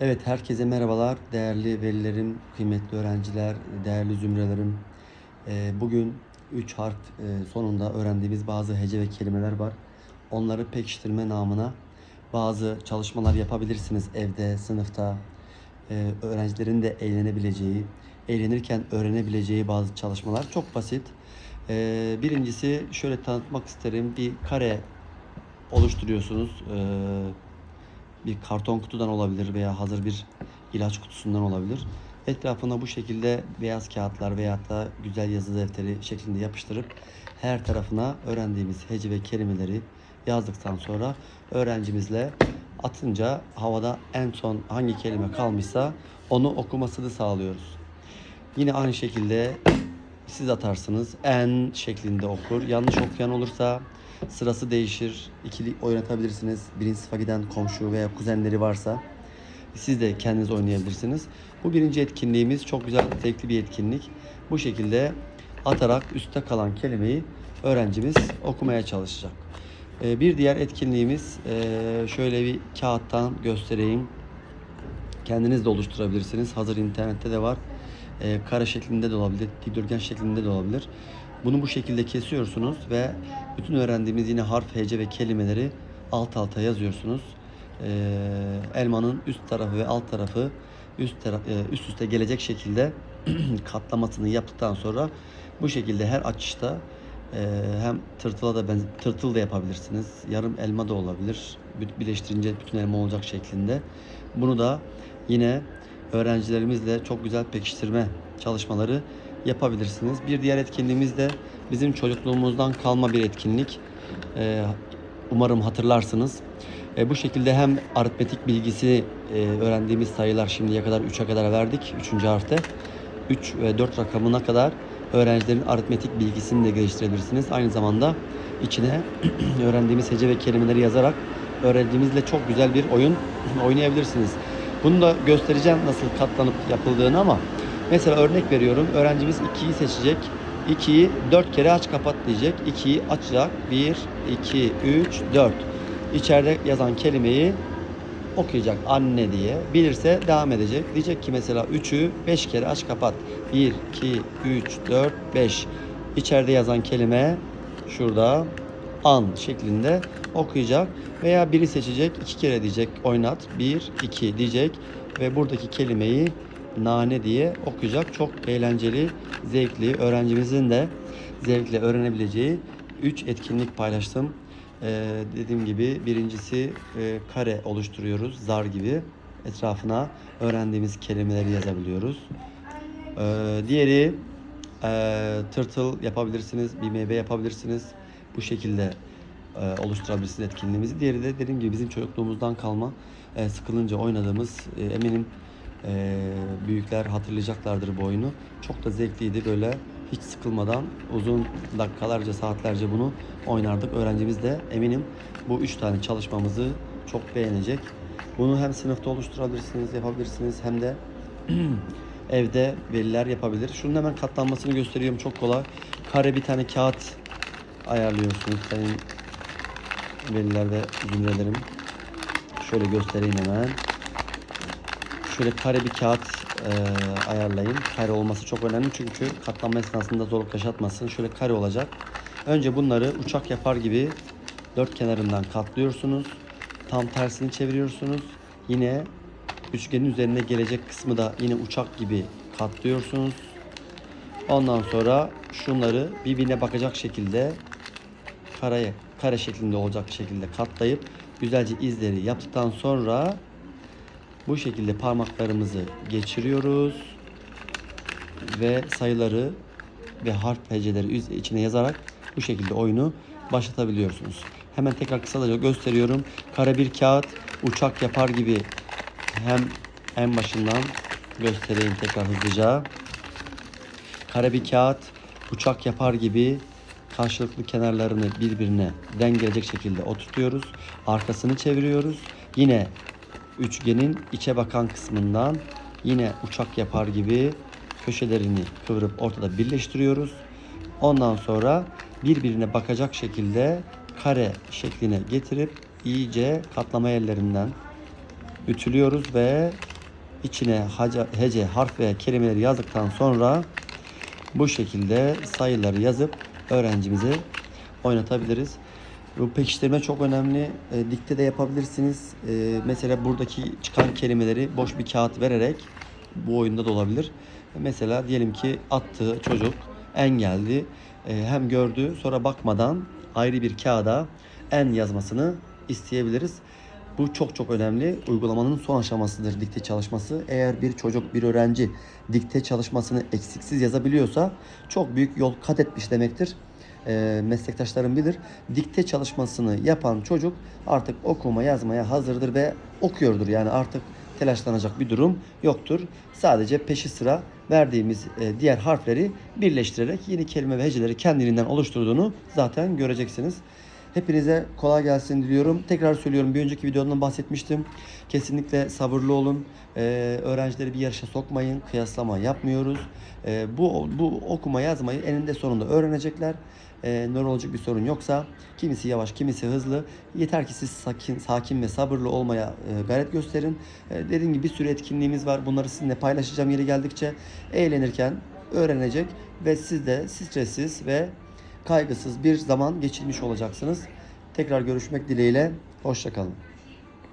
Evet, herkese merhabalar. Değerli velilerim, kıymetli öğrenciler, değerli zümrelerim. Ee, Bugün 3 harf e, sonunda öğrendiğimiz bazı hece ve kelimeler var. Onları pekiştirme namına bazı çalışmalar yapabilirsiniz evde, sınıfta. Ee, Öğrencilerin de eğlenebileceği, eğlenirken öğrenebileceği bazı çalışmalar çok basit. Ee, Birincisi şöyle tanıtmak isterim. Bir kare oluşturuyorsunuz. Ee, bir karton kutudan olabilir veya hazır bir ilaç kutusundan olabilir. Etrafına bu şekilde beyaz kağıtlar veya da güzel yazı defteri şeklinde yapıştırıp her tarafına öğrendiğimiz hece ve kelimeleri yazdıktan sonra öğrencimizle atınca havada en son hangi kelime kalmışsa onu okumasını sağlıyoruz. Yine aynı şekilde siz atarsınız. En şeklinde okur. Yanlış okuyan olursa sırası değişir. İkili oynatabilirsiniz. Birinci sınıfa giden komşu veya kuzenleri varsa siz de kendiniz oynayabilirsiniz. Bu birinci etkinliğimiz çok güzel, zevkli bir etkinlik. Bu şekilde atarak üstte kalan kelimeyi öğrencimiz okumaya çalışacak. Ee, Bir diğer etkinliğimiz ee, şöyle bir kağıttan göstereyim. Kendiniz de oluşturabilirsiniz. Hazır internette de var. Ee, kare şeklinde de olabilir, dikdörtgen şeklinde de olabilir. Bunu bu şekilde kesiyorsunuz ve bütün öğrendiğimiz yine harf, hece ve kelimeleri alt alta yazıyorsunuz. Ee, elmanın üst tarafı ve alt tarafı üst taraf, e, üst üste gelecek şekilde katlamasını yaptıktan sonra bu şekilde her açışta e, hem tırtıla da benz tırtıl da yapabilirsiniz. Yarım elma da olabilir. Bir- Birleştirince bütün elma olacak şeklinde. Bunu da yine öğrencilerimizle çok güzel pekiştirme çalışmaları yapabilirsiniz. Bir diğer etkinliğimiz de bizim çocukluğumuzdan kalma bir etkinlik. Ee, umarım hatırlarsınız. Ee, bu şekilde hem aritmetik bilgisi e, öğrendiğimiz sayılar şimdiye kadar 3'e kadar verdik. 3. harfte. 3 ve 4 rakamına kadar öğrencilerin aritmetik bilgisini de geliştirebilirsiniz. Aynı zamanda içine öğrendiğimiz hece ve kelimeleri yazarak öğrendiğimizle çok güzel bir oyun oynayabilirsiniz. Bunu da göstereceğim nasıl katlanıp yapıldığını ama mesela örnek veriyorum. Öğrencimiz 2'yi seçecek. 2'yi 4 kere aç kapat diyecek. 2'yi açacak. 1, 2, 3, 4. İçeride yazan kelimeyi okuyacak anne diye. Bilirse devam edecek. Diyecek ki mesela 3'ü 5 kere aç kapat. 1, 2, 3, 4, 5. İçeride yazan kelime şurada an şeklinde okuyacak. Veya biri seçecek iki kere diyecek oynat. 1, 2 diyecek ve buradaki kelimeyi nane diye okuyacak. Çok eğlenceli, zevkli, öğrencimizin de zevkle öğrenebileceği 3 etkinlik paylaştım. Ee, dediğim gibi birincisi e, kare oluşturuyoruz zar gibi etrafına öğrendiğimiz kelimeleri yazabiliyoruz. Ee, diğeri e, tırtıl yapabilirsiniz, bir meyve yapabilirsiniz. Bu şekilde e, oluşturabilirsiniz etkinliğimizi. Diğeri de dediğim gibi bizim çocukluğumuzdan kalma e, sıkılınca oynadığımız e, eminim e, büyükler hatırlayacaklardır bu oyunu. Çok da zevkliydi böyle hiç sıkılmadan uzun dakikalarca saatlerce bunu oynardık. Öğrencimiz de eminim bu üç tane çalışmamızı çok beğenecek. Bunu hem sınıfta oluşturabilirsiniz, yapabilirsiniz hem de evde veliler yapabilir. Şunun hemen katlanmasını gösteriyorum çok kolay. Kare bir tane kağıt ayarlıyorsunuz sayın veliler ve zümrelerim. Şöyle göstereyim hemen. Şöyle kare bir kağıt e, ayarlayın. Kare olması çok önemli çünkü katlanma esnasında zorluk yaşatmasın. Şöyle kare olacak. Önce bunları uçak yapar gibi dört kenarından katlıyorsunuz. Tam tersini çeviriyorsunuz. Yine üçgenin üzerine gelecek kısmı da yine uçak gibi katlıyorsunuz. Ondan sonra şunları birbirine bakacak şekilde kareye kare şeklinde olacak şekilde katlayıp güzelce izleri yaptıktan sonra bu şekilde parmaklarımızı geçiriyoruz ve sayıları ve harf heceleri içine yazarak bu şekilde oyunu başlatabiliyorsunuz. Hemen tekrar kısaca gösteriyorum. Kare bir kağıt uçak yapar gibi hem en başından göstereyim tekrar hızlıca. Kare bir kağıt uçak yapar gibi karşılıklı kenarlarını birbirine dengeleyecek şekilde oturtuyoruz. Arkasını çeviriyoruz. Yine üçgenin içe bakan kısmından yine uçak yapar gibi köşelerini kıvırıp ortada birleştiriyoruz. Ondan sonra birbirine bakacak şekilde kare şekline getirip iyice katlama yerlerinden ütülüyoruz ve içine hece, harf ve kelimeleri yazdıktan sonra bu şekilde sayıları yazıp öğrencimize oynatabiliriz. Bu pekiştirme çok önemli. E, dikte de yapabilirsiniz. E, mesela buradaki çıkan kelimeleri boş bir kağıt vererek bu oyunda da olabilir. Mesela diyelim ki attı çocuk en geldi. E, hem gördü sonra bakmadan ayrı bir kağıda en yazmasını isteyebiliriz. Bu çok çok önemli. Uygulamanın son aşamasıdır dikte çalışması. Eğer bir çocuk, bir öğrenci dikte çalışmasını eksiksiz yazabiliyorsa çok büyük yol kat etmiş demektir. Ee, meslektaşlarım bilir. Dikte çalışmasını yapan çocuk artık okuma yazmaya hazırdır ve okuyordur. Yani artık telaşlanacak bir durum yoktur. Sadece peşi sıra verdiğimiz e, diğer harfleri birleştirerek yeni kelime ve heceleri kendiliğinden oluşturduğunu zaten göreceksiniz. Hepinize kolay gelsin diliyorum. Tekrar söylüyorum bir önceki videodan bahsetmiştim. Kesinlikle sabırlı olun. Ee, öğrencileri bir yarışa sokmayın. Kıyaslama yapmıyoruz. Ee, bu, bu okuma yazmayı eninde sonunda öğrenecekler. Ee, nörolojik bir sorun yoksa kimisi yavaş kimisi hızlı. Yeter ki siz sakin, sakin ve sabırlı olmaya e, gayret gösterin. Ee, dediğim gibi bir sürü etkinliğimiz var. Bunları sizinle paylaşacağım yeri geldikçe. Eğlenirken öğrenecek ve siz de stressiz ve kaygısız bir zaman geçirmiş olacaksınız. Tekrar görüşmek dileğiyle. Hoşçakalın.